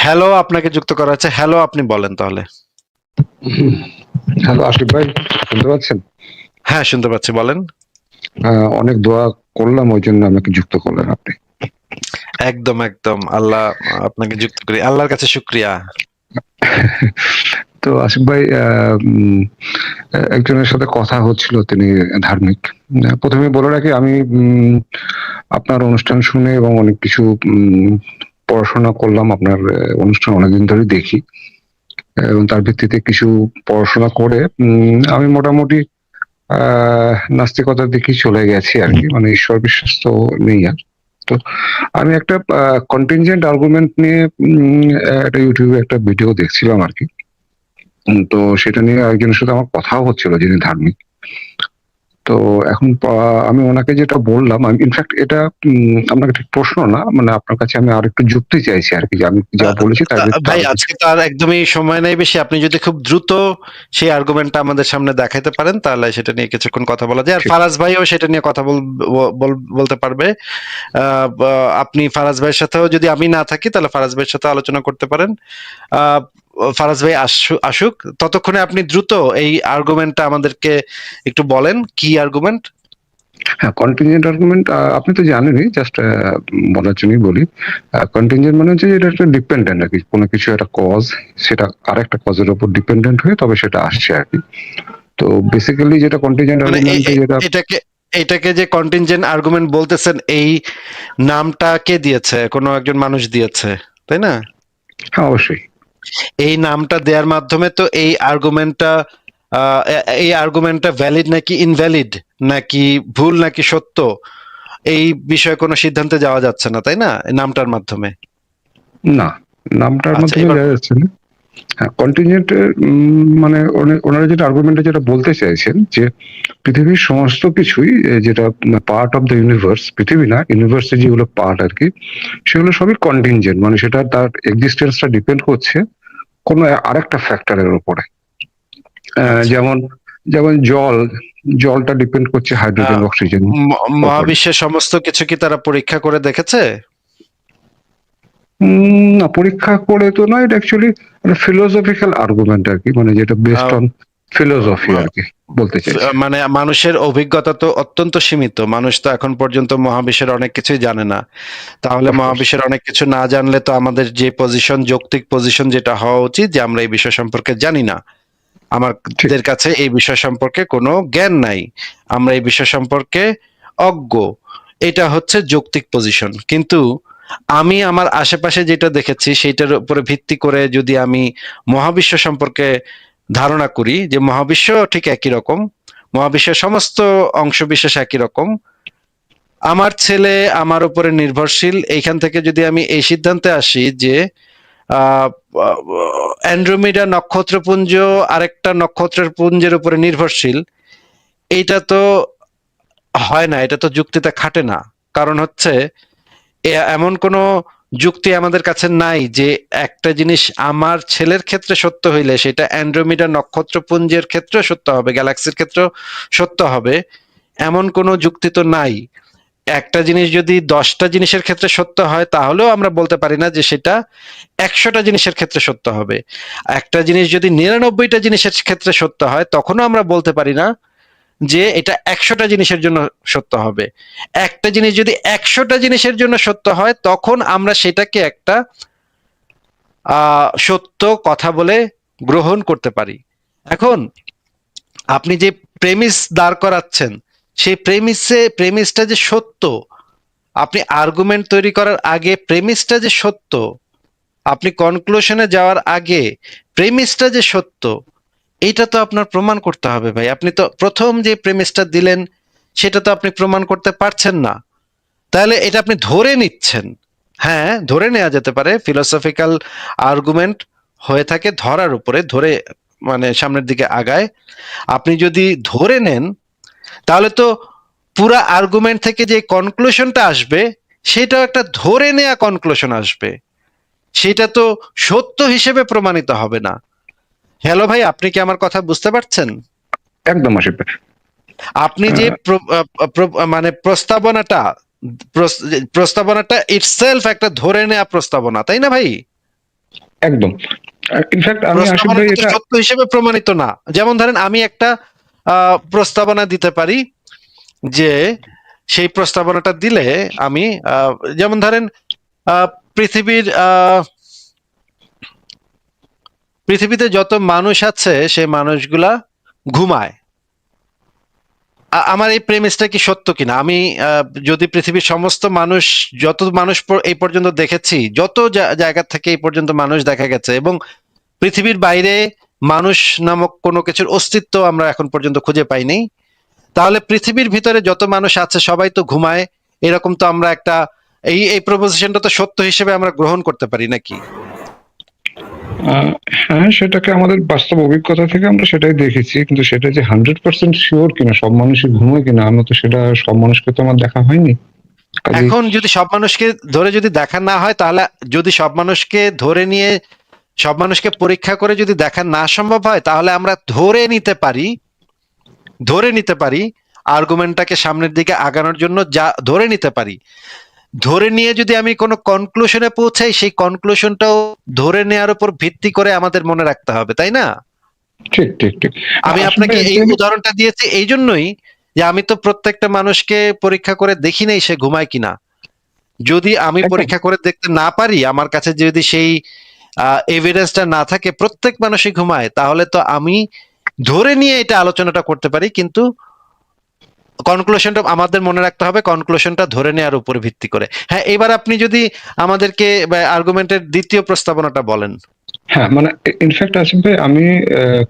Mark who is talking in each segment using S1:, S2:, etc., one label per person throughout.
S1: Hello আপনাকে যুক্ত করা আছে হ্যালো আপনি বলেন তাহলে।
S2: হ্যালো আশিফ ভাই শুনতে পাচ্ছেন?
S1: হ্যাঁ শুনতে পাচ্ছি বলেন।
S2: অনেক দোয়া করলাম ওই জন্য আমাকে যুক্ত করলেন আপনি।
S1: একদম একদম। আল্লাহ আপনাকে যুক্ত করি। আল্লাহর কাছে শুক্রিয়া।
S2: তো আশিফ ভাই একজনের সাথে কথা হচ্ছিল তিনি ধার্মিক। প্রথমে বলে রাখি আমি উম, আপনার অনুষ্ঠান শুনে এবং অনেক কিছু উম, পড়াশোনা করলাম, আপনার অনুষ্ঠান অনেকদিন ধরে দেখি। এবং তার ভিত্তিতে কিছু পড়াশোনা করে আমি মোটামুটি নাস্তিকতার দিকেই চলে গেছি আর কি মানে ঈশ্বর বিশ্বাস তো নেই আর। তো আমি একটা কন্টিনজেন্ট আর্গুমেন্ট নিয়ে একটা ইউটিউবে একটা ভিডিও দেখছিলাম আর কি। তো সেটা নিয়ে একজনের সাথে আমার কথাও হচ্ছিল, যিনি ধার্মিক। তো এখন আমি ওনাকে যেটা বললাম আমি ইনফ্যাক্ট এটা আপনাকে ঠিক প্রশ্ন না মানে আপনার কাছে আমি আর একটু যুক্তি চাইছি আর কি আমি যা বলেছি
S1: ভাই আজকে তো আর একদমই সময় নেই বেশি। আপনি যদি খুব দ্রুত সেই আর্গুমেন্টটা আমাদের সামনে দেখাইতে পারেন তাহলে সেটা নিয়ে কিছুক্ষণ কথা বলা যায়। আর ফারাজ ভাইও সেটা নিয়ে কথা বল- বল- বলতে পারবে। আহ, আপনি ফারাজ ভাইয়ের সাথেও যদি আমি না থাকি তাহলে ফারাজ ভাইয়ের সাথে আলোচনা করতে পারেন। আহ, ফারাজ ভাই আসু- আসুক। ততক্ষণে আপনি দ্রুত এই আর্গুমেন্টটা আমাদেরকে একটু বলেন কি আর্গুমেন্ট
S2: হ্যাঁ কন্টিনজেন্ট আর্গুমেন্ট আপনি তো জানেনই জাস্ট বলার জন্যই বলি। কন্টিনজেন্ট মানে হচ্ছে এটা একটা ডিপেন্ডেন্ট আর কি কোনো কিছু একটা কজ সেটা আরেকটা কজের উপর ডিপেন্ডেন্ট হয়ে তবে সেটা আসছে আর কি। তো বেসিক্যালি যেটা কন্টিনজেন্ট
S1: মানে
S2: আর্গুমেন্টে যেটা
S1: এটাকে এটাকে যে কন্টিনজেন্ট আর্গুমেন্ট বলতেছেন এই নামটা কে দিয়েছে? কোনো একজন মানুষ দিয়েছে তাই না?
S2: হ্যাঁ অবশ্যই।
S1: এই নামটা দেওয়ার মাধ্যমে তো এই আর্গুমেন্টটা এই আর্গুমেন্টটা ভ্যালিড নাকি ইনভ্যালিড নাকি ভুল নাকি সত্য? এই বিষয়ে কোনো সিদ্ধান্তে যাওয়া যাচ্ছে না তাই না? নামটার মাধ্যমে।
S2: না নামটার
S1: আচ্ছা,
S2: মাধ্যমে যাওয়া যাচ্ছে না। হ্যাঁ কন্টিনজেন্ট মানে ওনারা যেটা আর্গুমেন্টে যেটা বলতে চাইছেন যে পৃথিবীর সমস্ত কিছুই যেটা পার্ট অফ দ্য ইউনিভার্স পৃথিবী না ইউনিভার্সের যেগুলো পার্ট আর কি সেগুলো সবই কন্টিনজেন্ট মানে সেটা তার এক্সিস্টেন্সটা ডিপেন্ড করছে কোনো আরেকটা ফ্যাক্টরের উপরে। আহ, যেমন যেমন জল জলটা ডিপেন্ড করছে হাইড্রোজেন অক্সিজেন
S1: মহাবিশ্বের সমস্ত কিছু কি তারা পরীক্ষা করে দেখেছে?
S2: না পরীক্ষা করে তো নয় এটা অ্যাকচুয়ালি ফিলোসফিক্যাল আর্গুমেন্ট আর কি মানে যেটা
S1: আহ,
S2: অন ফিলোসফি আর কি বলতে চাই
S1: মানে মানুষের অভিজ্ঞতা তো অত্যন্ত সীমিত মানুষ তো এখন পর্যন্ত মহাবিশ্বের অনেক কিছুই জানে না। তাহলে মহাবিশ্বের অনেক কিছু না জানলে তো আমাদের যে পজিশন যৌক্তিক পজিশন যেটা হওয়া উচিত যে আমরা এই বিষয় সম্পর্কে জানি না। আমাদের কাছে এই বিষয় সম্পর্কে কোনো জ্ঞান নাই। আমরা এই বিষয় সম্পর্কে অজ্ঞ। এটা হচ্ছে যৌক্তিক পজিশন কিন্তু আমি আমার আশেপাশে যেটা দেখেছি সেটার উপরে ভিত্তি করে যদি আমি মহাবিশ্ব সম্পর্কে ধারণা করি যে মহাবিশ্ব ঠিক একই রকম, মহাবিশ্বের সমস্ত অংশ বিশেষ একই রকম, আমার ছেলে আমার উপরে নির্ভরশীল, এইখান থেকে যদি আমি এই সিদ্ধান্তে আসি যে অ্যান্ড্রোমিডা নক্ষত্রপুঞ্জ আরেকটা নক্ষত্রের পুঞ্জের উপরে নির্ভরশীল, এইটা তো হয় না, এটা তো যুক্তিতে খাটে না। কারণ হচ্ছে এমন কোনো যুক্তি আমাদের কাছে নাই যে একটা জিনিস আমার ছেলের ক্ষেত্রে সত্য হইলে সেটা অ্যান্ড্রোমিডা নক্ষত্রপুঞ্জের ক্ষেত্রে সত্য হবে, গ্যালাক্সির ক্ষেত্রেও সত্য হবে। এমন কোনো যুক্তি তো নাই। একটা জিনিস যদি দশটা জিনিসের ক্ষেত্রে সত্য হয়, তাহলেও আমরা বলতে পারি না যে সেটা একশোটা জিনিসের ক্ষেত্রে সত্য হবে। একটা জিনিস যদি নিরানব্বইটা জিনিসের ক্ষেত্রে সত্য হয়, তখনও আমরা বলতে পারি না যে এটা একশোটা জিনিসের জন্য সত্য হবে। একটা জিনিস যদি একশোটা জিনিসের জন্য সত্য হয়, তখন আমরা সেটাকে একটা সত্য কথা বলে গ্রহণ করতে পারি। এখন আপনি যে প্রেমিস দাঁড় করাচ্ছেন, সেই প্রেমিসে প্রেমিসটা যে সত্য, আপনি আর্গুমেন্ট তৈরি করার আগে প্রেমিসটা যে সত্য, আপনি কনক্লুশনে যাওয়ার আগে প্রেমিসটা যে সত্য এইটা তো আপনার প্রমাণ করতে হবে ভাই। আপনি তো প্রথম যে প্রেমিসটা দিলেন, সেটা তো আপনি প্রমাণ করতে পারছেন না। তাহলে এটা আপনি ধরে নিচ্ছেন। হ্যাঁ ধরে নেওয়া যেতে পারে। ফিলোসফিক্যাল আর্গুমেন্ট হয়ে থাকে ধরার উপরে, ধরে মানে সামনের দিকে আগায়। আপনি যদি ধরে নেন, তাহলে তো পুরা আর্গুমেন্ট থেকে যে কনক্লুশনটা আসবে, সেটাও একটা ধরে নেওয়া কনক্লুশন আসবে। সেটা তো সত্য হিসেবে প্রমাণিত হবে না। হ্যালো ভাই আপনি কি আমার কথা বুঝতে পারছেন?
S2: একদম আশিফ ভাই।
S1: আপনি যে প্র- মানে প্রস্তাবনাটা প্রস্তাবনাটা ইটসেলফ একটা ধরে নেওয়া প্রস্তাবনা তাই না ভাই?
S2: একদম। ইনফ্যাক্ট আমি আশিক ভাই এটা
S1: সত্য হিসেবে প্রমাণিত না। যেমন ধরেন আমি একটা আহ, প্রস্তাবনা দিতে পারি যে সেই প্রস্তাবনাটা দিলে আমি আহ, যেমন ধরেন আহ, পৃথিবীর আহ, পৃথিবীতে যত মানুষ আছে, সেই মানুষগুলা ঘুমায়। আমার এই প্রেমিসটা কি সত্য কিনা? আমি যদি পৃথিবীর সমস্ত মানুষ, যত মানুষ এই পর্যন্ত দেখেছি, যত জায়গা থেকে এই পর্যন্ত মানুষ দেখা গেছে এবং পৃথিবীর বাইরে মানুষ নামক কোনো কিছুর অস্তিত্ব আমরা এখন পর্যন্ত খুঁজে পাইনি, তাহলে পৃথিবীর ভিতরে যত মানুষ আছে, সবাই তো ঘুমায়। এরকম তো আমরা একটা, এই এই প্রপোজিশনটা তো সত্য হিসেবে আমরা গ্রহণ করতে পারি নাকি?
S2: হ্যাঁ সেটাকে আমাদের বাস্তব অভিজ্ঞতা থেকে আমরা সেটাই দেখেছি, কিন্তু সেটা যে হান্ড্রেড পার্সেন্ট শিওর কিনা, সব মানুষই ঘুমোয় কিনা আমরা তো সেটা সব মানুষকে তো আমার দেখা হয়নি।
S1: এখন যদি সব মানুষকে ধরে যদি দেখা না হয়, তাহলে যদি সব মানুষকে ধরে নিয়ে, সব মানুষকে পরীক্ষা করে যদি দেখা না সম্ভব হয়, তাহলে আমরা ধরে নিতে পারি, ধরে নিতে পারি আর্গুমেন্টটাকে সামনের দিকে আগানোর জন্য যা ধরে নিতে পারি। ধরে নিয়ে যদি আমি কোনো কনক্লুশনে পৌঁছাই সেই কনক্লুশনটাও ধরে নেওয়ার উপর ভিত্তি করে আমাদের মনে রাখতে হবে তাই না?
S2: ঠিক ঠিক ঠিক।
S1: আমি আপনাকে এই উদাহরণটা দিয়েছি এই জন্যই যে আমি তো প্রত্যেকটা মানুষকে পরীক্ষা করে দেখি নাই সে ঘুমায় কিনা। যদি আমি পরীক্ষা করে দেখতে না পারি আমার কাছে যদি সেই এভিডেন্সটা না থাকে প্রত্যেক মানুষই ঘুমায় তাহলে তো আমি ধরে নিয়ে এটা আলোচনাটা করতে পারি কিন্তু কনক্লুশনটা আমাদের মনে রাখতে হবে কনক্লুশনটা ধরে নেওয়ার উপর ভিত্তি করে। হ্যাঁ এবার আপনি যদি আমাদেরকে আর্গুমেন্টের দ্বিতীয় প্রস্তাবনাটা বলেন।
S2: হ্যাঁ মানে ইনফ্যাক্ট আসিফ ভাই আমি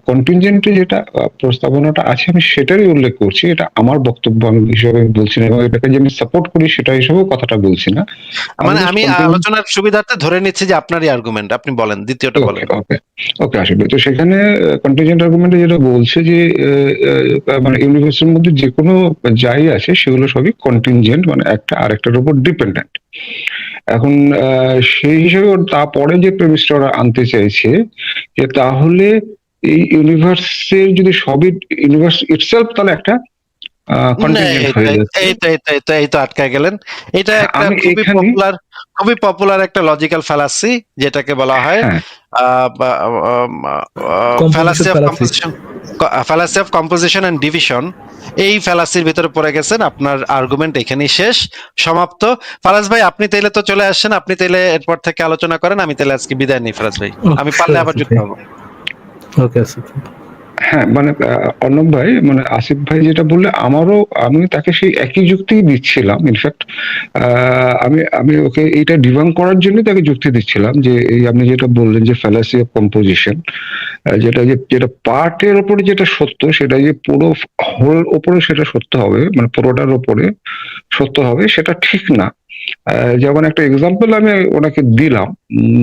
S2: কন্টিনজেন্টে যেটা প্রস্তাবনাটা আছে আমি সেটারই উল্লেখ করছি। এটা আমার বক্তব্য আমি হিসাবে বলছি না এবং এটাকে যে আমি সাপোর্ট করি সেটা হিসেবেও কথাটা বলছি না।
S1: মানে আমি আলোচনার সুবিধার্থে ধরে নিচ্ছি যে আপনারই আর্গুমেন্ট আপনি বলেন দ্বিতীয়টা বলেন।
S2: ওকে ওকে আসিফ ভাই তো সেখানে কন্টিনজেন্ট আর্গুমেন্টে যেটা বলছে যে মানে ইউনিভার্সের মধ্যে যে কোনো যাই আছে সেগুলো সবই কন্টিনজেন্ট মানে একটা আরেকটার উপর ডিপেন্ডেন্ট এখন সেই হিসেবে তারপরে যে প্রেমিসটা ওরা আনতে চাইছে যে তাহলে এই ইউনিভার্সের যদি সবই ইউনিভার্স ইটসেলফ তাহলে একটা
S1: আহ
S2: কন্টিনিউ
S1: এই তো-
S2: হয়ে যাচ্ছে।
S1: এই তো এই তো এই তো এই আটকায় গেলেন। এটা
S2: হ্যাঁ,
S1: একটা খুবই পপুলার খুবই পপুলার একটা লজিক্যাল ফ্যালাসি যেটাকে বলা হয় fallacy of composition fallacy of composition and division এই ফ্যালাসির ভিতরে পড়ে গেছেন আপনার আর্গুমেন্ট এখানেই শেষ সমাপ্ত। ফারাজ ভাই আপনি তাইলে তো চলে আসছেন আপনি তাইলে এরপর থেকে আলোচনা করেন আমি তাইলে আজকে বিদায় নিই ফারাজ ভাই। আমি পারলে আবার যুক্ত হব।
S3: ওকে আসিফ
S2: হ্যাঁ মানে আহ, অর্ণব ভাই মানে আসিফ ভাই যেটা বললে আমারও আমি তাকে সেই একই যুক্তি দিচ্ছিলাম। ইনফ্যাক্ট আমি আমি ওকে এইটা ডিভাং করার জন্য তাকে যুক্তি দিচ্ছিলাম যে এই আপনি যেটা বললেন যে ফ্যালাসি অফ কম্পোজিশন যেটা যে যেটা পার্টের ওপরে যেটা সত্য সেটা যে পুরো হোল ওপরে সেটা সত্য হবে মানে পুরোটার ওপরে সত্য হবে সেটা ঠিক না। আহ, যেমন একটা এক্সাম্পল আমি ওনাকে দিলাম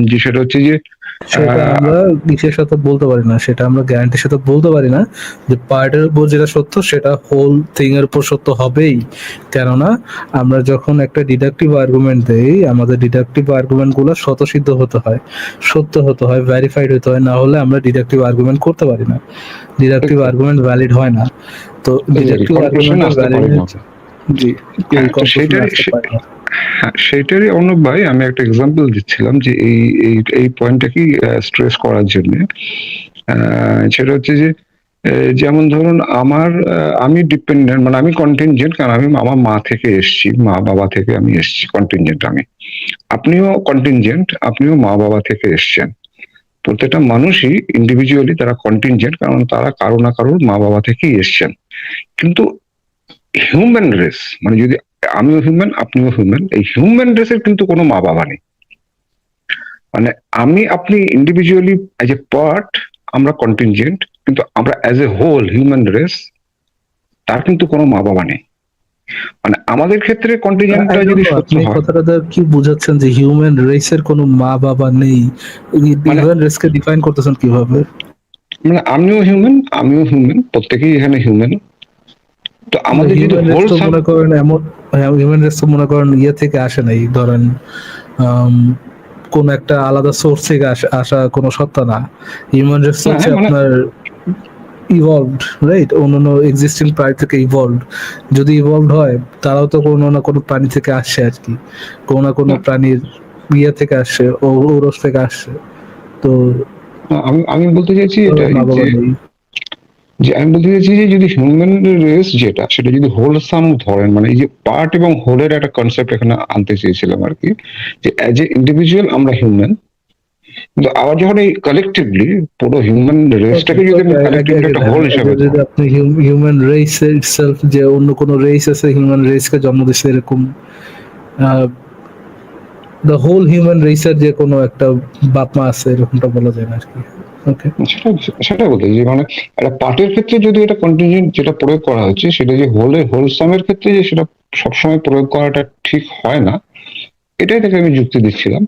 S2: যে সেটা হচ্ছে যে
S3: সেটা আমরা সাথে বলতে পারি না সেটা আমরা গ্যারান্টির সাথে বলতে পারি না যে পার্টের উপর যেটা সত্য সেটা হোল থিং এর উপর সত্য হবেই। কেননা আমরা যখন একটা ডিডাকটিভ আর্গুমেন্ট দেই আমাদের ডিডাকটিভ আর্গুমেন্টগুলো স্বতঃসিদ্ধ হতে হয় সত্য হতে হয় ভেরিফাইড হতে হয় না হলে আমরা ডিডাকটিভ আর্গুমেন্ট করতে পারি না। ডিডাকটিভ আর্গুমেন্ট ভ্যালিড হয় না। তো ডিডাকটিভ আর্গুমেন্ট ভ্যালিড। জি।
S2: সেটারই-
S3: না।
S2: হ্যাঁ সেইটারই অর্ণব ভাই আমি একটা এক্সাম্পল দিচ্ছিলাম যে এই এই এই পয়েন্টটাকেই স্ট্রেস করার জন্য। সেটা হচ্ছে যে যেমন ধরুন আমার আমি ডিপেন্ডেন্ট মানে আমি কন্টিনজেন্ট কারণ আমি আমার মা থেকে এসেছি মা বাবা থেকে আমি এসেছি কন্টিনজেন্ট আমি। আপনিও কন্টিনজেন্ট আপনিও মা বাবা থেকে এসছেন। প্রত্যেকটা মানুষই ইন্ডিভিজুয়ালি তারা কন্টিনজেন্ট কারণ তারা কারও না কারোর মা বাবা থেকেই এসছেন। কিন্তু হিউম্যান রেস মানে যদি আমিও হিউম্যান আপনিও হিউম্যান এই হিউম্যান রেসের কিন্তু কোনো মা বাবা নেই। মানে আমি আপনি ইন্ডিভিজুয়ালি অ্যাজ এ পার্ট আমরা কন্টিনজেন্ট কিন্তু আমরা as a whole human race তার কিন্তু কোনো মা বাবা নেই। মানে আমাদের ক্ষেত্রে কন্টিনজেন্টটা যদি সত্য হয়
S3: কথাটা কি বুঝাচ্ছেন যে হিউম্যান রেসের কোনো মা বাবা নেই হিউম্যান রেসকে ডিফাইন করতেছেন কীভাবে?
S2: মানে আমিও হিউম্যান আমিও হিউম্যান প্রত্যেকেই এখানে হিউম্যান তো আমাদের যদি হোল
S3: মনে করেন এমন হিউম্যান রেস মনে করেন ইয়ে থেকে আসে নাই। ধরেন কোন একটা আলাদা সোর্স থেকে আসা- কোনো সত্তা না। হিউম্যান
S2: হ্যাঁ,
S3: হচ্ছে
S2: মানে-
S3: আপনার ইভলভড রাইট অন্যান্য এক্সিস্টিং প্রাণী থেকে ইভলভড যদি ইভলভড হয় তারাও তো কোনো না কোনো প্রাণী থেকে আসছে আর কি। কোনো না কোনো প্রাণীর ইয়ে থেকে আসছে ও ওরস থেকে আসছে। তো
S2: আমি আমি বলতে চাইছি এটা যে- আমি বলতে চাইছি যে যদি হিউম্যান রেস যেটা সেটা যদি হোলসাম ধরেন মানে এই যে পার্ট এবং হোলের একটা কনসেপ্ট এখানে আনতে চেয়েছিলাম আর কি যে অ্যাজ এ ইন্ডিভিজুয়াল আমরা হিউম্যান কিন্তু আবার যখন এই কালেকটিভলি পুরো হিউম্যান রেসটাকে যদি আমি কালেকটিভলি একটা হোল হিসাবে
S3: যদি আপনি হিউম্যান রেস ইটসেলফ যে অন্য কোনো রেস আছে হিউম্যান রেসকে জন্ম দিচ্ছে এরকম দ্য হোল হিউম্যান রেসের যে কোনো একটা বাপ মা আছে এরকমটা বলা যায় না আর কি।
S2: সেটা সেটা বলতে যে মানে একটা পার্টের ক্ষেত্রে যদি এটা কন্টিনজেন্ট যেটা প্রয়োগ করা হচ্ছে, সেটা যে হোলে হোলসামের ক্ষেত্রে যে সেটা সবসময় প্রয়োগ করাটা ঠিক হয় না, এটাই থেকে আমি যুক্তি দিচ্ছিলাম।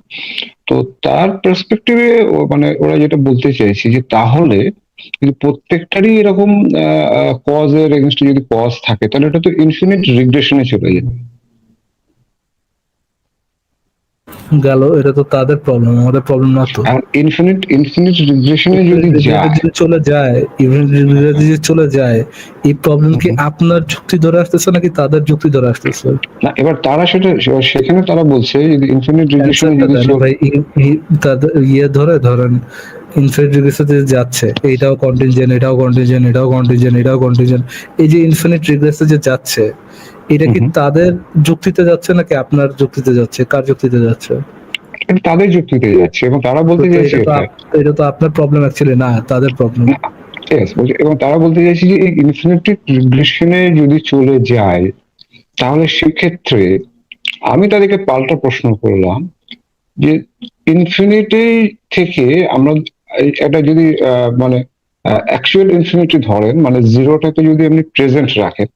S2: তো তার পার্সপেক্টিভে মানে ওরা যেটা বলতে চাইছে যে তাহলে যদি প্রত্যেকটারই এরকম কজ এর এগেনস্টে যদি কজ থাকে, তাহলে এটা তো ইনফিনিট রিগ্রেশনে চলে যাবে।
S3: গেল এটা তো তাদের প্রবলেম আমাদের প্রবলেম না তো।
S2: ইনফিনিট ইনফিনিট রিগ্রেশনে যদি যায়
S3: চলে যায় ইভেন যদি চলে যায় এই প্রবলেম কি আপনার যুক্তি ধরে আসতেছে নাকি তাদের যুক্তি ধরে আসতেছে?
S2: না এবার তারা সেটা সেখানে তারা বলছে যদি ইনফিনিট রিগ্রেশন যদি
S3: ভাই তাদের ইয়ে ধরে ধরেন ইনফিনিট রিগ্রেসে যাচ্ছে এটাও কন্টিনজেন্ট এটাও কন্টিনজেন্ট এটাও কন্টিনজেন্ট এটাও কন্টিনজেন্ট এই যে ইনফিনিট রিগ্রেসে যে যাচ্ছে এটা কি তাদের যুক্তিতে যাচ্ছে নাকি আপনার যুক্তিতে যাচ্ছে? কার যুক্তিতে যাচ্ছে?
S2: তাদের যুক্তিতে যাচ্ছে এবং তারা বলতে চাইছে
S3: এটা তো আপনার প্রবলেম অ্যাকচুয়ালি না তাদের প্রবলেম
S2: এবং তারা বলতে চাইছে যে এই ইনফিনিটি রিগ্রেশনে যদি চলে যায় তাহলে সেক্ষেত্রে আমি তাদেরকে পাল্টা প্রশ্ন করলাম যে ইনফিনিটি থেকে আমরা একটা যদি মানে অ্যাকচুয়াল ইনফিনিটি ধরেন মানে জিরোটাকে যদি আপনি প্রেজেন্ট রাখেন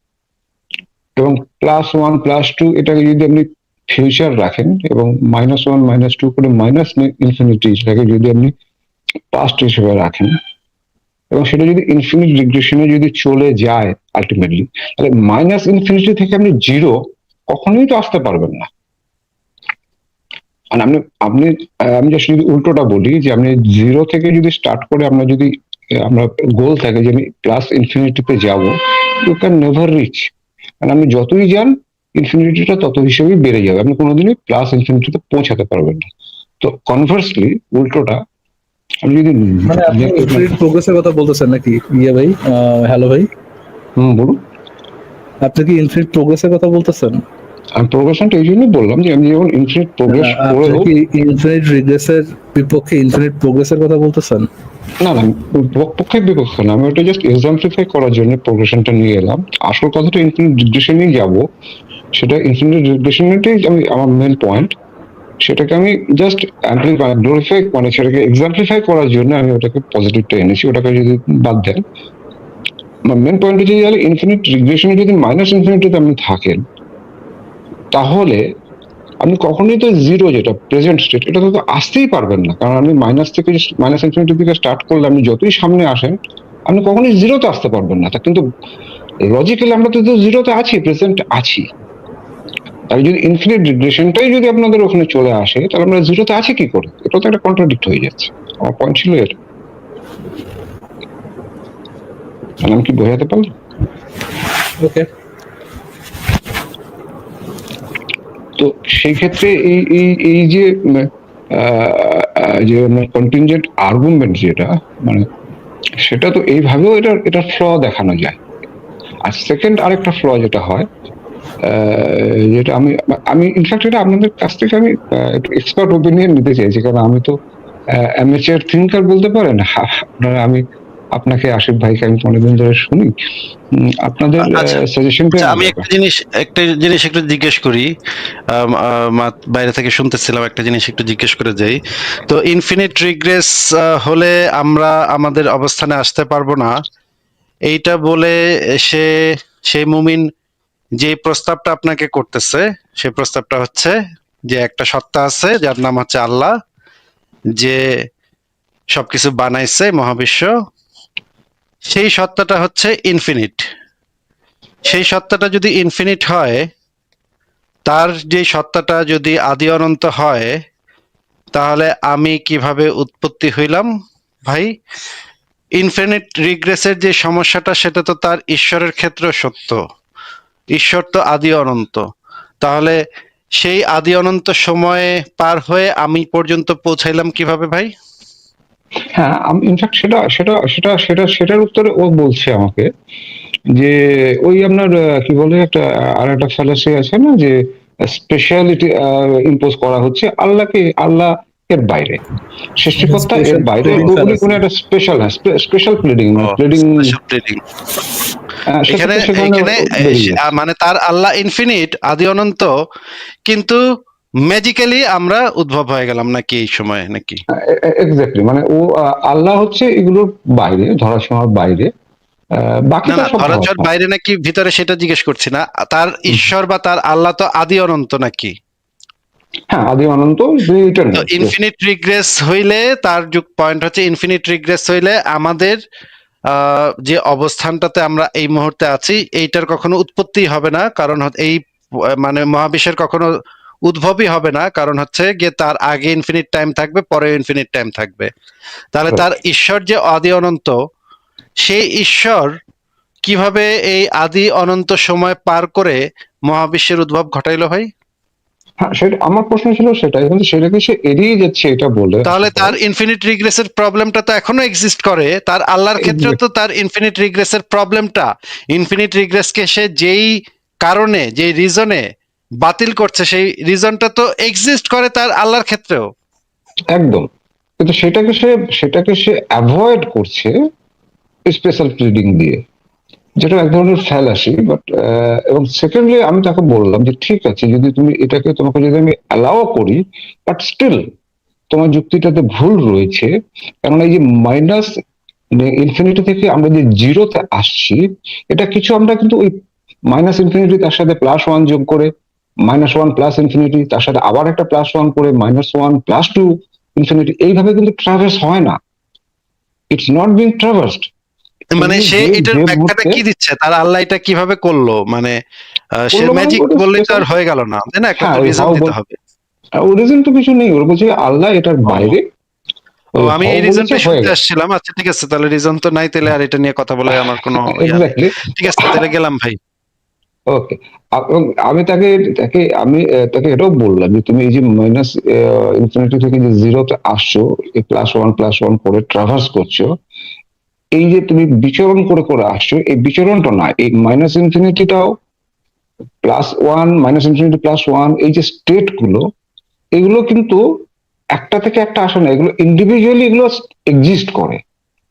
S2: এবং প্লাস ওয়ান প্লাস টু এটাকে যদি আপনি ফিউচার রাখেন এবং মাইনাস ওয়ান মাইনাস টু করে মাইনাস ইনফিনিটি সেটাকে যদি আপনি পাস্ট হিসেবে রাখেন এবং সেটা যদি ইনফিনিট রিগ্রেশনে যদি চলে যায় আলটিমেটলি তাহলে মাইনাস ইনফিনিটি থেকে আপনি জিরো কখনোই তো আসতে পারবেন না। মানে আপনি আপনি আমি জাস্ট যদি উল্টোটা বলি যে আপনি জিরো থেকে যদি স্টার্ট করে আমরা যদি আমরা গোল থাকে যে আমি প্লাস ইনফিনিটিতে যাব ইউ ক্যান নেভার রিচ কারণ আপনি যতই যান ইনফিনিটিটা তত হিসেবেই বেড়ে যাবে। আপনি কোনোদিনই প্লাস ইনফিনিটিতে পৌঁছাতে পারবেন না। তো কনভার্সলি উল্টোটা আপনি যদি
S3: মানে প্রোগ্রেসের কথা বলতেছেন নাকি? ইয়ে ভাই হ্যালো ভাই?
S2: হুম বলুন।
S3: আপনি কি ইনফিনিট প্রোগ্রেসের কথা বলতেছেন?
S2: আমি প্রোগ্রেশনটা এই জন্যই বললাম যে আমি যখন ইনফিনিট প্রোগ্রেস
S3: আপনি
S2: করেও
S3: কি ইনফিনিট রিগ্রেসের বিপক্ষে ইনফিনিট প্রোগ্রেসের কথা বলতেছেন?
S2: না না পক্ষে বিপক্ষে না আমি ওটা জাস্ট এক্সাম্পলিফাই করার জন্য প্রোগ্রেশনটা নিয়ে এলাম। আসল কথাটা ইনফিনিট রিগ্রেশনেই যাব। সেটা ইনফিনিট রিগ্রেশনেটাই আমি আমার মেন পয়েন্ট সেটাকে আমি জাস্ট অ্যাম্পলিফাই গ্লোরিফাই মানে সেটাকে এক্সাম্পলিফাই করার জন্য আমি ওটাকে পজিটিভটা এনেছি ওটাকে যদি বাদ দেন। মেন পয়েন্ট হচ্ছে যে ইনফিনিট রিগ্রেশনে যদি মাইনাস ইনফিনিটিতে আপনি থাকেন তাহলে আপনি কখনোই তো জিরো যেটা প্রেজেন্ট স্টেট এটা তো আসতেই পারবেন না। কারণ আপনি মাইনাস থেকে মাইনাস ইনফিনিটি থেকে স্টার্ট করলে আপনি যতই সামনে আসেন আপনি কখনোই জিরোতে আসতে পারবেন না। তা কিন্তু লজিক্যালি আমরা তো জিরোতে আছি প্রেজেন্ট আছি। তাই যদি ইনফিনিট ডিগ্রেশনটাই যদি আপনাদের ওখানে চলে আসে, তাহলে আমরা জিরোতে আছি কি করে? এটা তো একটা কন্ট্রাডিক্ট হয়ে যাচ্ছে। আমার পয়েন্ট ছিল এটা। তাহলে আমি কি বোঝাতে পারলাম?
S3: ওকে
S2: তো সেই ক্ষেত্রে এই এই এই যে আহ, কন্টিনজেন্ট আর্গুমেন্ট যেটা মানে সেটা তো এইভাবেও এটা এটা ফ্ল দেখানো যায়। আর সেকেন্ড আরেকটা ফ্ল যেটা হয় যেটা আমি আমি ইনফ্যাক্ট এটা আপনাদের কাছ থেকে আমি এক্সপার্ট ওপিনিয়ন নিতে চাইছি কারণ আমি তো থিঙ্কার বলতে পারেন আপনারা আমি আপনাকে আশিফ ভাইকে আমি অনেকদিন ধরে শুনি। আপনাদের
S1: আচ্ছা।
S2: সাজেশনটা
S1: আচ্ছা। আমি একটা জিনিস একটা জিনিস একটু জিজ্ঞেস করি। বাইরে থেকে শুনতেছিলাম একটা জিনিস একটু জিজ্ঞেস করে যাই। তো ইনফিনিট রিগ্রেস হলে আমরা আমাদের অবস্থানে আসতে পারব না। এইটা বলে সে সেই মুমিন যে প্রস্তাবটা আপনাকে করতেছে সেই প্রস্তাবটা হচ্ছে যে একটা সত্তা আছে যার নাম হচ্ছে আল্লাহ যে সবকিছু বানাইছে মহাবিশ্ব সেই সত্তাটা হচ্ছে ইনফিনিট সেই সত্তাটা যদি ইনফিনিট হয়, তার যে সত্তাটা যদি আদি অনন্ত হয়, তাহলে আমি কীভাবে উৎপত্তি হইলাম ভাই? ইনফিনিট রিগ্রেসের যে সমস্যাটা, সেটা তো তার ঈশ্বরের ক্ষেত্রে সত্য। ঈশ্বর তো আদি অনন্ত। তাহলে সেই আদি অনন্ত সময়ে পার হয়ে আমি পর্যন্ত পৌঁছাইলাম কীভাবে ভাই?
S2: হ্যাঁ আমি ইনফ্যাক্ট সেটা সেটা সেটা সেটা সেটার উত্তরে ও বলছে আমাকে যে ওই আপনার আহ, কি বলে একটা আর একটা ফ্যালাসি আছে না যে স্পেশালিটি ইম্পোজ করা হচ্ছে আল্লাহকে আল্লাহ এর বাইরে সৃষ্টিকর্তা এর বাইরে
S3: fallacy.
S2: কোনো একটা স্পেশাল স্পেশাল প্লিডিং প্লিডিং
S1: এখানে মানে তার আল্লাহ ইনফিনিট আদি অনন্ত কিন্তু ম্যাজিক্যালি আমরা উদ্ভব হয়ে গেলাম নাকি এই সময় নাকি?
S2: এক্স্যাক্টলি মানে ও আল্লাহ হচ্ছে এগুলোর বাইরে ধরাছোঁয়ার বাইরে। আহ, বাকি
S1: না
S2: তো
S1: না
S2: সব
S1: ধরাচর
S2: ধরাছোঁয়া।
S1: বাইরে নাকি ভিতরে সেটা জিজ্ঞেস করছি না। তার ঈশ্বর বা তার আল্লাহ তো আদি অনন্ত নাকি?
S2: হ্যাঁ আদি অনন্ত
S1: ইনফিনিট রিগ্রেস হইলে তার যুগ পয়েন্ট হচ্ছে ইনফিনিট রিগ্রেস হইলে আমাদের আহ, যে অবস্থানটাতে আমরা এই মুহূর্তে আছি এইটার কখনো উৎপত্তি হবে না। কারণ এই মানে মহাবিশ্বের কখনো উদ্ভবই হবে না কারণ হচ্ছে গিয়ে তার আগে ইনফিনিট টাইম থাকবে পরে ইনফিনিট টাইম থাকবে। তাহলে তার ঈশ্বর যে আদি অনন্ত সেই ঈশ্বর কীভাবে এই আদি অনন্ত সময় পার করে মহাবিশ্বের উদ্ভব ঘটাইলো ভাই?
S2: হ্যাঁ সেটা আমার প্রশ্ন ছিল সেটাই কিন্তু সেটাকে সে এড়িয়ে যাচ্ছে এটা বলে?
S1: তাহলে তার ইনফিনিট রিগ্রেসের প্রবলেমটা তো এখনও এক্সিস্ট করে তার আল্লাহর ক্ষেত্রে তো তার ইনফিনিট রিগ্রেসের প্রবলেমটা ইনফিনিট রিগ্রেসকে সে যেই কারণে যেই রিজনে বাতিল করছে, সেই রিজনটা তো এক্সিস্ট করে তার আল্লাহর ক্ষেত্রেও।
S2: একদম। কিন্তু সেটাকে সে সেটাকে সে অ্যাভয়েড করছে স্পেশাল প্লিডিং দিয়ে। যেটা এক ধরনের ফ্যালাসি বাট এবং সেকেন্ডলি আমি তাকে বললাম যে ঠিক আছে, যদি তুমি এটাকে, তোমাকে যদি আমি অ্যালাও করি বাট স্টিল তোমার যুক্তিটাতে ভুল রয়েছে। কারণ এই যে মাইনাস ইনফিনিটি থেকে আমরা যে জিরোতে আসছি, এটা কিছু আমরা কিন্তু ওই মাইনাস ইনফিনিটি তার সাথে প্লাস ওয়ান যোগ করে মাইনাস ওয়ান প্লাস ইনফিনিটি তার সাথে আবার একটা প্লাস ওয়ান করে minus one plus two infinity এইভাবে কিন্তু ট্রাভার্স হয় না। ইটস নট বিং ট্রাভার্সড
S1: মানে সে এটার ব্যাখ্যাটা কি দিচ্ছে? তার আল্লাহ এটা কীভাবে করল? মানে সে
S2: মানে
S1: ম্যাজিক
S2: ওটা
S1: বললেই তো আর হয়ে গেল না তাই না? একটা
S2: হ্যাঁ,
S1: রিজন দিতে
S2: বল-
S1: হবে।
S2: ওরিজিন তো কিছু নেই ওরা বলছে আল্লাহ এটার বাইরে।
S1: ও আমি এই রিজনটা শুনতে আসছিলাম। আচ্ছা ঠিক আছে তাহলে রিজন তো নাই তাহলে আর এটা নিয়ে কথা বলে আমার কোনো ঠিক আছে তাহলে গেলাম ভাই।
S2: ওকে আমি তাকে তাকে, আমি তাকে এটাও বললাম যে তুমি এই যে মাইনাস ইনফিনিটি থেকে যে জিরোতে আসছো প্লাস ওয়ান প্লাস ওয়ান করে ট্রাভার্স করছ, এই যে তুমি বিচরণ করে করে আসছো, এই বিচরণটা না, এই minus ইনফিনিটিটাও plus one minus infinity plus one এই যে স্টেটগুলো, এগুলো কিন্তু একটা থেকে একটা আসে না, এগুলো ইন্ডিভিজুয়ালি এগুলো এক্সিস্ট করে।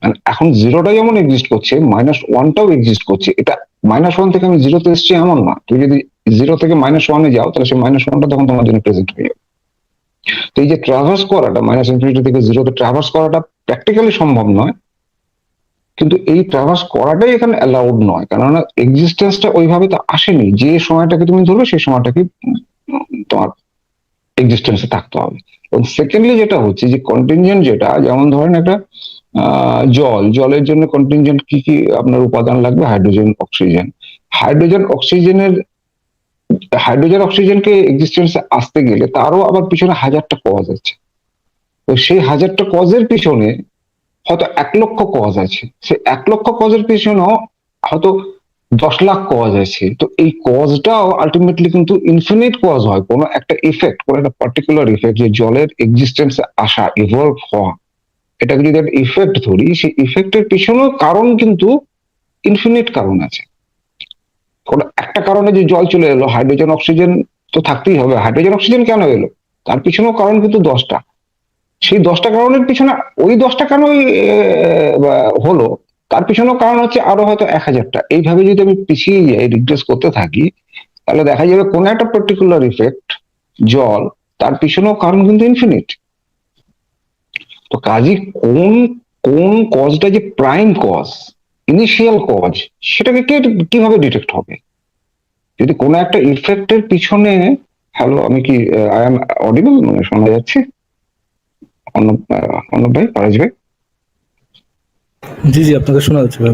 S2: মানে এখন জিরোটা যেমন এক্সিস্ট করছে মাইনাস ওয়ানটাও এক্সিস্ট করছে, এটা মাইনাস ওয়ান থেকে আমি জিরোতে এসেছি এমন না। তুমি যদি জিরো থেকে মাইনাস ওয়ানে যাও, তাহলে সেই মাইনাস ওয়ানটা তখন তোমার জন্য প্রেজেন্ট হয়ে যাবে। তো এই যে ট্রাভার্স করাটা মাইনাস ইনফিনিটি থেকে জিরোতে ট্রাভার্স করাটা প্র্যাকটিক্যালি সম্ভব নয়। কিন্তু এই ট্রাভার্স করাটাই এখানে অ্যালাউড নয়। কেননা এক্সিস্টেন্সটা ওইভাবে তো আসেনি। যে সময়টাকে তুমি ধরবে, সেই সময়টাকে তোমার এক্সিস্টেন্সে থাকতে হবে। এবং সেকেন্ডলি যেটা হচ্ছে যে কন্টিনজেন্ট যেটা, যেমন ধরেন একটা জল, জলের জন্য কন্টিনজেন্ট কি কি আপনার উপাদান লাগবে? হাইড্রোজেন অক্সিজেন হাইড্রোজেন অক্সিজেনের হাইড্রোজেন অক্সিজেনকে এক্সিস্টেন্সে আসতে গেলে তারও আবার পিছনে হাজারটা কজ আছে। তো সেই হাজারটা কজের পিছনে হয়তো এক লক্ষ কজ আছে। সেই এক লক্ষ কজের পিছনেও হয়তো দশ লাখ কজ আছে। তো এই কজটাও আলটিমেটলি কিন্তু ইনফিনিট কজ হয়। কোনো একটা ইফেক্ট কোনো একটা পার্টিকুলার ইফেক্ট যে জলের এক্সিস্টেন্সে আসা ইভলভ হওয়া এটাকে যদি একটা ইফেক্ট ধরি, সেই ইফেক্টের পিছনেও কারণ কিন্তু ইনফিনিট কারণ আছে। কোনো একটা কারণে যে জল চলে এলো হাইড্রোজেন অক্সিজেন তো থাকতেই হবে। হাইড্রোজেন অক্সিজেন কেন এলো? তার পিছনেও কারণ কিন্তু দশটা। সেই দশটা কারণের পিছনে, ওই দশটা কেনই হলো, তার পিছনেও কারণ হচ্ছে আরও হয়তো এক হাজারটা। এইভাবে যদি আমি পিছিয়ে যাই রিগ্রেস করতে থাকি, তাহলে দেখা যাবে কোন একটা পার্টিকুলার ইফেক্ট জল, তার পিছনেও কারণ কিন্তু ইনফিনিট তো কাজী কোন কোন কজটা যে প্রাইম কজ ইনিশিয়াল কজ সেটাকে কে, কীভাবে ডিটেক্ট হবে? যদি কোনো একটা ইফেক্টের পিছনে হ্যালো আমি কি আই এম অডিবল শোনা যাচ্ছে? অর্ণব অর্ণব ভাই পারাজ ভাই?
S3: জি জি, আপনাকে শোনা যাচ্ছে, ভাই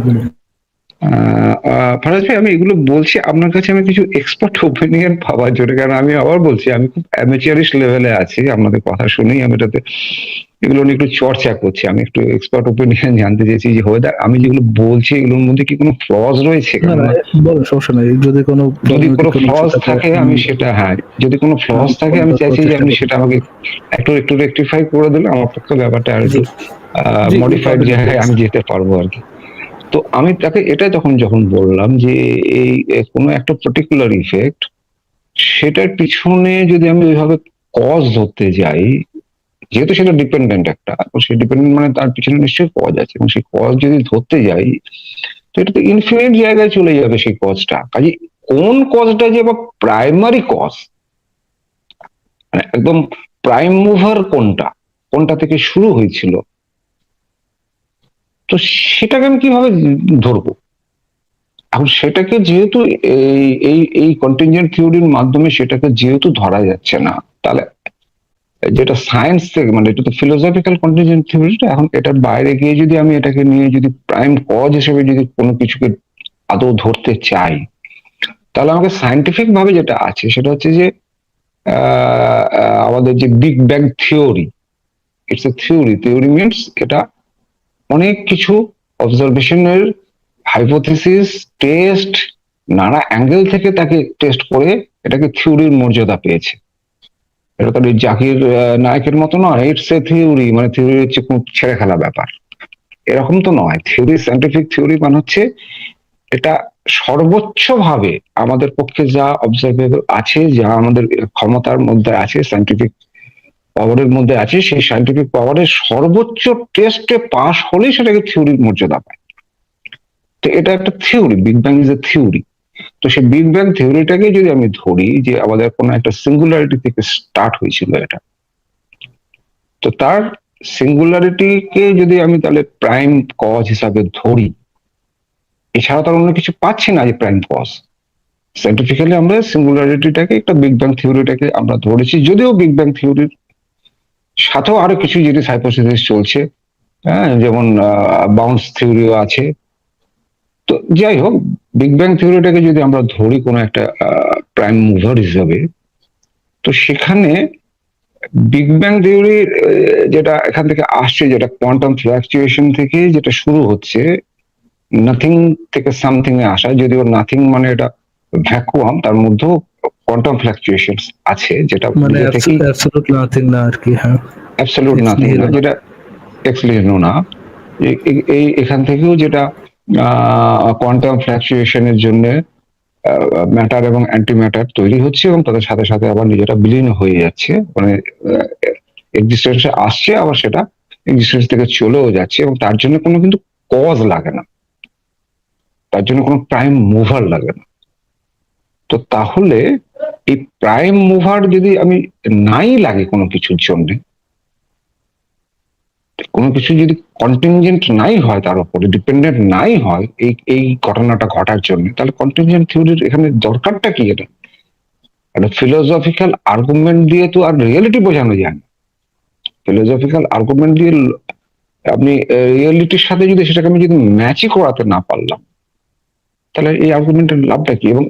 S2: ফারাজ ভাই আমি এগুলো বলছি আপনার কাছে আমি কিছু এক্সপার্ট ওপিনিয়ন পাওয়ার জন্য কারণ আমি আবার বলছি আমি খুব অ্যামেচারিস্ট লেভেলে আছি আপনাদের কথা শুনেই আমি এটাতে এগুলো নিয়ে একটু চর্চা করছি আমি একটু এক্সপার্ট ওপিনিয়ন জানতে চাইছি যে ওয়েদার আমি যেগুলো বলছি এগুলোর মধ্যে কি কোনো ফ্লজ রয়েছে?
S3: সমস্যা নেই যদি কোনো
S2: যদি কোনো ফ্লজ থাকে আমি সেটা হ্যাঁ যদি কোনো ফ্লজ থাকে আমি চাইছি যে আপনি সেটা আমাকে একটু একটু রেকটিফাই করে দিলে আমার পক্ষে ব্যাপারটা আর একটু মডিফাইড জায়গায় আমি যেতে পারব আর কি। তো আমি তাকে এটা যখন যখন বললাম যে এই কোনো একটা পার্টিকুলার ইফেক্ট সেটার পিছনে যদি আমি ওইভাবে কজ ধরতে যাই, যেহেতু সেটা ডিপেন্ডেন্ট একটা সেই ডিপেন্ডেন্ট মানে তার পিছনে নিশ্চয়ই কজ আছে, এবং সেই কজ যদি ধরতে যাই, তো এটা তো ইনফিনিট জায়গায় চলে যাবে সেই কজটা কাজে কোন কজটা যে বা প্রাইমারি কজ মানে একদম প্রাইম মুভার কোনটা কোনটা থেকে শুরু হয়েছিল তো সেটাকে আমি কীভাবে ধরবো? এখন সেটাকে যেহেতু এই এই কন্টিনজেন্ট থিওরির মাধ্যমে সেটাকে যেহেতু ধরা যাচ্ছে না, তাহলে যেটা সায়েন্স থেকে মানে এটা তো ফিলোসফিক্যাল কন্টিনজেন্ট থিওরিটা এখন এটার বাইরে গিয়ে যদি আমি এটাকে নিয়ে যদি প্রাইম কজ হিসেবে যদি কোনো কিছুকে আদৌ ধরতে চাই, তাহলে আমাকে সায়েন্টিফিক ভাবে যেটা আছে সেটা হচ্ছে যে আমাদের যে big bang theory it's a theory theory means এটা অনেক কিছু অবজারভেশনের হাইপোথিসিস টেস্ট নানা অ্যাঙ্গেল থেকে তাকে টেস্ট করে এটাকে থিওরির মর্যাদা পেয়েছে। এটা তো জাকির নায়কের মতো নয় ইটস এ থিওরি মানে থিওরি হচ্ছে খুব ছেড়ে খেলা ব্যাপার। এরকম তো নয় থিওরি সাইন্টিফিক থিওরি মানে হচ্ছে এটা সর্বোচ্চ ভাবে আমাদের পক্ষে যা অবজারভেবল আছে, যা আমাদের ক্ষমতার মধ্যে আছে সাইন্টিফিক পাওয়ারের মধ্যে আছে, সেই সাইন্টিফিক পাওয়ারের সর্বোচ্চ টেস্টে পাস হলেই সেটাকে থিওরির মর্যাদা পায়। তো এটা একটা theory big bang is a theory তো সেই বিগ ব্যাং থিওরিটাকে যদি আমি ধরি যে আমাদের কোনো একটা সিঙ্গুলারিটি থেকে স্টার্ট হয়েছিল এটা, তো তার সিঙ্গুলারিটিকে যদি আমি তাহলে প্রাইম কজ হিসাবে ধরি এছাড়া তার অন্য কিছু পাচ্ছি না যে প্রাইম কজ সাইন্টিফিক্যালি আমরা সিঙ্গুলারিটিটাকে একটা বিগ ব্যাং থিওরিটাকে আমরা ধরেছি, যদিও বিগ ব্যাং থিওরির সাথেও আরও কিছু জিনিস হাইপোথিসিস চলছে হ্যাঁ যেমন বাউন্স থিওরিও আছে। তো যাই হোক বিগ ব্যাং থিওরিটাকে যদি আমরা ধরি কোনো একটা প্রাইম মুভার হিসাবে, তো সেখানে বিগ ব্যাং থিওরি যেটা এখান থেকে আসছে, যেটা কোয়ান্টাম ফ্লাকচুয়েশন থেকে যেটা শুরু হচ্ছে নাথিং থেকে সামথিং এ আসা, যদিও নাথিং মানে এটা ভ্যাকুয়াম তার মধ্যেও কোয়ান্টাম ফ্লাকচুয়েশন আছে যেটা
S3: মানে অ্যাবসলিউট নাথিং না আর কি হ্যাঁ।
S2: অ্যাবসলিউট নাথিং
S3: না।
S2: যেটা এক্স nihilo না এই এখান থেকেও যেটা কোয়ান্টাম ফ্লাকচুয়েশনের জন্য ম্যাটার এবং অ্যান্টি ম্যাটার তৈরি হচ্ছে এবং তাদের সাথে সাথে আবার নিজেরা বিলীন হয়ে যাচ্ছে। মানে এক্সিস্টেন্সে আসছে আবার সেটা এক্সিস্টেন্স থেকে চলেও যাচ্ছে এবং তার জন্য কোনো কিন্তু কজ লাগে না। তার জন্য কোনো প্রাইম মুভার লাগে না। তো তাহলে এই প্রাইম মুভার যদি আমি নাই লাগে কোনো কিছুর জন্য, কোনো কিছু যদি কন্টিনজেন্ট নাই হয় তার উপরে ডিপেন্ডেন্ট নাই হয় এই এই ঘটনাটা ঘটার জন্য, তাহলে কন্টিনজেন্ট থিওরির এখানে দরকারটা কি এটা? একটা ফিলোসফিক্যাল আর্গুমেন্ট দিয়ে তো আর রিয়েলিটি বোঝানো যায় না। ফিলোসফিক্যাল আর্গুমেন্ট দিয়ে আপনি রিয়েলিটির সাথে যদি সেটাকে আমি যদি ম্যাচই করাতে না পারলাম, তাহলে এই আর্গুমেন্টের লাভটা কি? এবং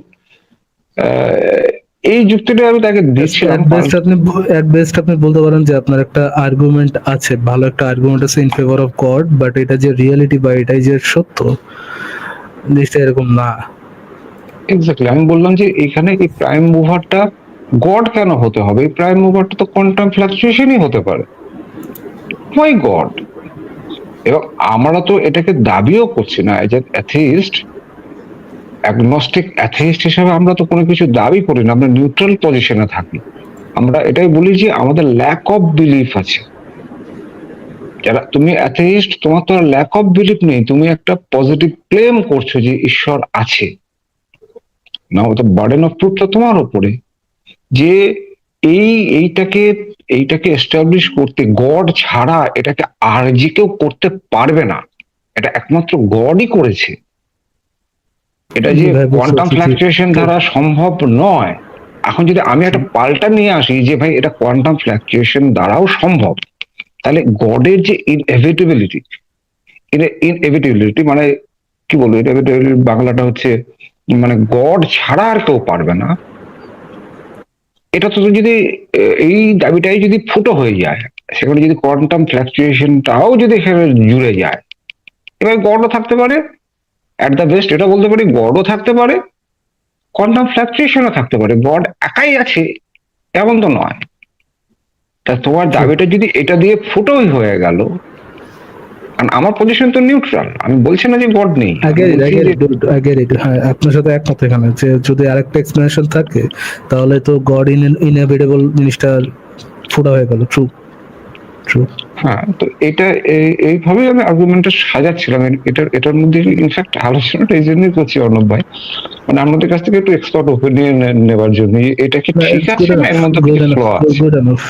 S2: এই যুক্তিটা আমি তাকে দিচ্ছিলাম
S3: আপনি এট বেস্ট আপনি বলতে পারেন যে আপনার একটা আর্গুমেন্ট আছে ভালো একটা আর্গুমেন্ট আছে in favour of God but এটা যে রিয়েলিটি বা এটাই যে সত্য জিনিসটা এরকম না।
S2: এক্স্যাক্টলি আমি বললাম যে এখানে এই প্রাইম মুভারটা গড কেন হতে হবে? এই প্রাইম মুভারটা তো কোয়ান্টাম ফ্লাকচুয়েশনই হতে পারে। ওয়াই গড এবং আমরা তো এটাকে দাবিও করছি না এজ অ্যাথিস্ট অ্যাগনস্টিক অ্যাথিস্ট হিসেবে আমরা তো কোনো কিছু দাবি করি না, আমরা নিউট্রাল পজিশনে থাকি। আমরা এটাই বলি যে আমাদের ল্যাক অফ বিলিফ আছে। যারা, তুমি অ্যাথিস্ট তোমার তো ল্যাক অফ বিলিফ নেই, তুমি একটা পজিটিভ ক্লেম করছ যে ঈশ্বর আছে। না ওটা বার্ডেন অফ প্রুফটা তোমার উপরে। যে এই, এইটাকে এইটাকে এস্টাবলিশ করতে গড ছাড়া এটাকে আর যে কেউ করতে পারবে না, এটা একমাত্র গডই করেছে। এটা যে কোয়ান্টাম
S3: পারছি।
S2: ফ্লাকচুয়েশন দ্বারা সম্ভব নয়। এখন যদি আমি একটা পাল্টা নিয়ে আসি যে ভাই এটা কোয়ান্টাম ফ্লাকচুয়েশন দ্বারাও সম্ভব তাহলে গডের যে ইনএভিটেবিলিটি ইনএভিটেবিলিটি মানে কি বলব ইনএভিটেবিলিটি বাংলাটা হচ্ছে মানে গড ছাড়া আর কেউ পারবে না। এটা তো যদি এই দাবিটাই যদি ফুটো হয়ে যায় সেখানে যদি কোয়ান্টাম ফ্লাকচুয়েশনটাও যদি জুড়ে যায় এবার গডও থাকতে পারে। অ্যাট দ্য বেস্ট এটা বলতে পারি গডও থাকতে পারে কোয়ান্টাম ফ্লাকচুয়েশনও থাকতে পারে। গড একাই আছে এমন তো নয়। তা তোমার দাবিটা যদি এটা দিয়ে ফুটোই হয়ে গেল কারণ আমার পজিশন তো নিউট্রাল আমি বলছি না যে গড নেই।
S3: হ্যাঁ আপনার সাথে একমত এখানে যে যদি আরেকটা এক্সপ্লেনেশন থাকে তাহলে তো গড ইন ইনএভিটেবল জিনিসটা ফুটা হয়ে গেল। ট্রু ট্রু
S2: হ্যাঁ তো এটা এই- এইভাবেই আমি আর্গুমেন্টটা সাজাচ্ছিলাম। এ- এটার এটার মধ্যে ইনফ্যাক্ট আলোচনাটা এই জন্যই করছি অর্ণব ভাই। মানে আপনাদের কাছ থেকে একটু এক্সপার্ট ওপিনিয়ন নেবার জন্য। এটা কি ঠিক আছে না এর মধ্যে ফ্ল আছে?
S3: Good enough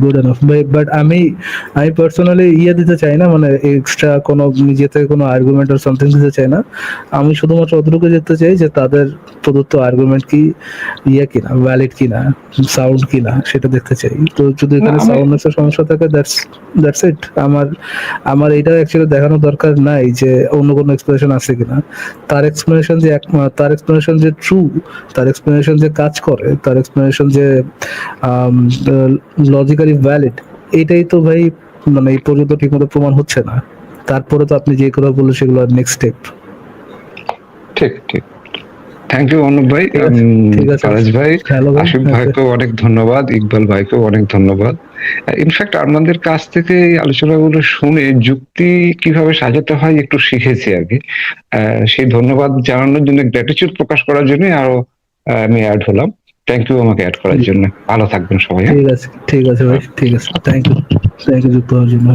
S3: good enough but আমি আমি পার্সোনালি ইয়ে দিতে চাই না মানে এক্সট্রা কোনো নিজে থেকে কোনো আর্গুমেন্ট আর সামথিং দিতে চাই না। আমি শুধুমাত্র অতটুকু যেতে চাই যে তাদের প্রদত্ত আর্গুমেন্ট কি ইয়ে কিনা ভ্যালিড কিনা সাউন্ড কিনা সেটা দেখতে চাই। তো যদি এখানে সাউন্ডনেসের সমস্যা থাকে দ্যাটস দ্যাটস ইট আমার আমার এটা অ্যাকচুয়ালি দেখানোর দরকার নাই যে অন্য কোনো এক্সপ্লেনেশন আছে কিনা। তার এক্সপ্লেনেশন যে এক তার এক্সপ্লেনেশন যে ট্রু তার এক্সপ্লেনেশন যে কাজ করে তার এক্সপ্লেনেশন যে লজিক্যালি ভ্যালিড এটাই তো ভাই মানে এই পর্যন্ত ঠিকমতো প্রমাণ হচ্ছে না। তারপরে তো আপনি যে কথা বললেন সেগুলো নেক্সট স্টেপ
S2: ঠিক ঠিক। থ্যাংক ইউ অর্ণব ভাই। ফারাজ ভাই
S3: ভাই
S2: আশিফ ভাইকেও অনেক ধন্যবাদ ইকবাল ভাইকেও অনেক ধন্যবাদ। ইনফ্যাক্ট আপনাদের কাছ থেকে এই আলোচনাগুলো শুনে যুক্তি কীভাবে সাজাতে হয় একটু শিখেছি আর কি। আহ, সেই ধন্যবাদ জানানোর জন্য গ্র্যাটিচিউড প্রকাশ করার জন্য আরও আমি অ্যাড হলাম। থ্যাংক ইউ আমাকে অ্যাড করার জন্য। ভালো থাকবেন সবাই হ্যাঁ?
S3: ঠিক আছে ঠিক আছে ভাই ঠিক আছে। থ্যাংক ইউ থ্যাংক ইউ যুক্ত হওয়ার জন্য